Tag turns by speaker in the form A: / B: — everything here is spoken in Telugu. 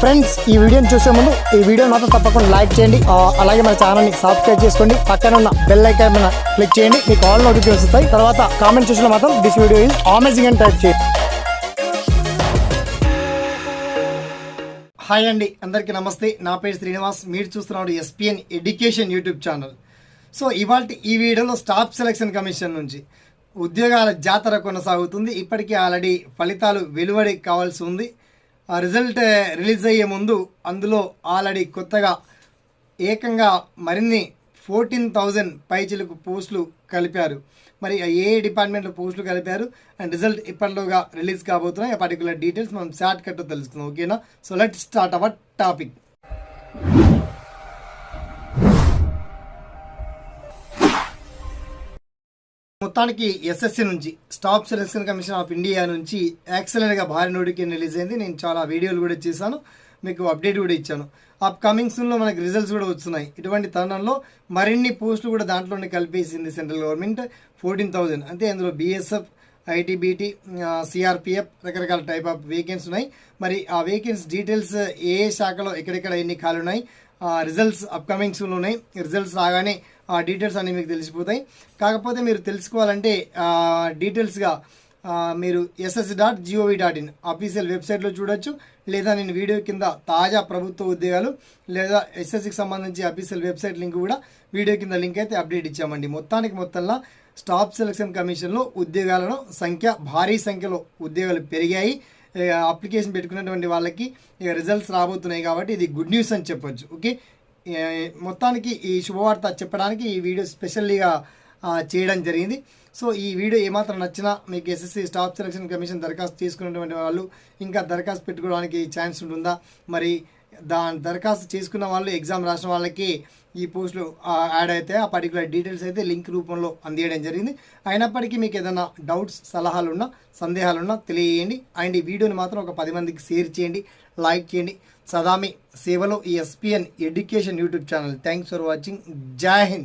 A: ఫ్రెండ్స్ ఈ వీడియోని చూసే ముందు ఈ వీడియో మాత్రం తప్పకుండా లైక్ చేయండి. అలాగే మన ఛానల్ని సబ్స్క్రైబ్ చేసుకోండి. పక్కన ఉన్న బెల్ ఐకాన్ మీద క్లిక్ చేయండి. మీకు ఆల్ నోటిఫికేషన్ వస్తాయి. తర్వాత కామెంట్ చూసిన మాత్రం దిస్ వీడియో ఈజ్ అమేజింగ్ అని టైప్ చేయండి. హాయ్ అండి. అందరికీ నమస్తే. నా పేరు శ్రీనివాస్. మీరు చూస్తున్నాడు SPN education YouTube channel so ఇవాళ ఈ వీడియోలో స్టాఫ్ సెలక్షన్ కమిషన్ నుంచి ఉద్యోగాల జాతర కొనసాగుతుంది. ఇప్పటికీ ఆల్రెడీ ఫలితాలు వెలువడి కావాల్సి ఉంది. రిజల్ట్ రిలీజ్ అయ్యే ముందు అందులో ఆల్రెడీ కొత్తగా ఏకంగా మరిన్ని ఫోర్టీన్ థౌజండ్ పైచిలకు పోస్టులు కలిపారు. మరి ఏ డిపార్ట్మెంట్లో పోస్టులు కలిపారు అండ్ రిజల్ట్ ఇప్పటిలోగా రిలీజ్ కాబోతున్నాయి. ఆ పర్టికులర్ డీటెయిల్స్ మనం షార్ట్ కట్ తెలుసుకుందాం. ఓకేనా? So let start our topic. మొత్తానికి ఎస్ఎస్సి నుంచి staff selection commission of India నుంచి యాక్సలెంట్గా భారీ నోటిఫికేషన్ రిలీజ్ అయింది. నేను చాలా వీడియోలు కూడా చేశాను మీకు అప్డేట్ కూడా ఇచ్చాను. అప్ కమింగ్ సూన్లో మనకి రిజల్ట్స్ కూడా వస్తున్నాయి. ఇటువంటి తరుణంలో మరిన్ని పోస్టులు కూడా దాంట్లోనే కల్పేసింది సెంట్రల్ గవర్నమెంట్ ఫోర్టీన్ థౌజండ్ అంటే అందులో బీఎస్ఎఫ్ ఐటీబీటీ సిఆర్పిఎఫ్ రకరకాల టైప్ ఆఫ్ వేకెన్సీ ఉన్నాయి. మరి ఆ వేకెన్సీ డీటెయిల్స్ ఏ ఏ శాఖలో ఎక్కడెక్కడ ఎన్ని ఖాళీ ఉన్నాయి రిజల్ట్స్ అప్కమింగ్ ఉన్నాయి రిజల్ట్స్ రాగానే ఆ డీటెయిల్స్ అన్నీ మీకు తెలిసిపోతాయి. కాకపోతే మీరు తెలుసుకోవాలంటే డీటెయిల్స్గా మీరు SS dot gov dot in official వెబ్సైట్లో చూడొచ్చు. లేదా నేను వీడియో కింద తాజా ప్రభుత్వ ఉద్యోగాలు లేదా ఎస్ఎస్సికి సంబంధించి అఫీషియల్ వెబ్సైట్ లింక్ కూడా వీడియో కింద లింక్ అయితే అప్డేట్ ఇచ్చామండి. మొత్తానికి మొత్తంలో స్టాఫ్ సెలక్షన్ కమిషన్లో ఉద్యోగాలను సంఖ్య భారీ సంఖ్యలో ఉద్యోగాలు పెరిగాయి. అప్లికేషన్ పెట్టుకున్నటువంటి వాళ్ళకి ఇక రిజల్ట్స్ రాబోతున్నాయి కాబట్టి ఇది గుడ్ న్యూస్ అని చెప్పొచ్చు ఓకే మొత్తానికి ఈ శుభవార్త చెప్పడానికి ఈ వీడియో స్పెషల్లీగా చేయడం జరిగింది. సో ఈ వీడియో ఏమాత్రం నచ్చినా మీకు ఎస్ఎస్సి స్టాఫ్ సెలక్షన్ కమిషన్ దరఖాస్తు తీసుకున్నటువంటి వాళ్ళు ఇంకా దరఖాస్తు పెట్టుకోవడానికి ఛాన్స్ ఉంటుందా? మరి దాని దరఖాస్తు చేసుకున్న వాళ్ళు ఎగ్జామ్ రాసిన వాళ్ళకి ఈ పోస్టులు యాడ్ అయితే ఆ పర్టికులర్ డీటెయిల్స్ అయితే లింక్ రూపంలో అందియడం జరిగింది. అయినప్పటికీ మీకు ఏదైనా డౌట్స్ సలహాలు ఉన్నా సందేహాలు ఉన్నా తెలియజేయండి. అండ్ ఈ వీడియోని మాత్రం ఒక పది మందికి షేర్ చేయండి లైక్ చేయండి. సదామి సేవలో ఈ SPN education YouTube channel. Thanks for watching జై హింద్.